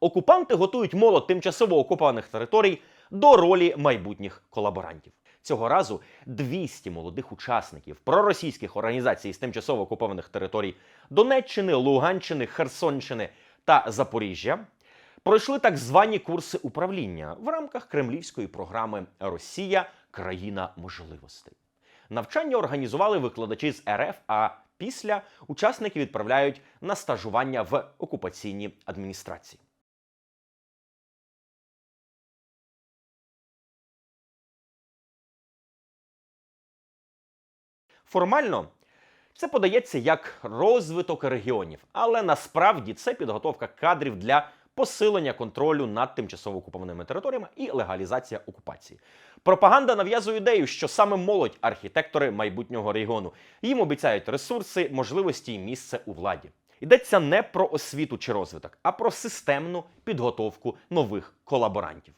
окупанти готують молод тимчасово окупованих територій до ролі майбутніх колаборантів. Цього разу 200 молодих учасників проросійських організацій з тимчасово окупованих територій Донеччини, Луганщини, Херсонщини та Запоріжжя пройшли так звані курси управління в рамках кремлівської програми Росія країна можливостей. Навчання організували викладачі з РФ, а після учасники відправляють на стажування в окупаційні адміністрації. Формально це подається як розвиток регіонів, але насправді це підготовка кадрів для посилення контролю над тимчасово окупованими територіями і легалізація окупації. Пропаганда нав'язує ідею, що саме молодь архітектори майбутнього регіону. Їм обіцяють ресурси, можливості і місце у владі. Йдеться не про освіту чи розвиток, а про системну підготовку нових колаборантів.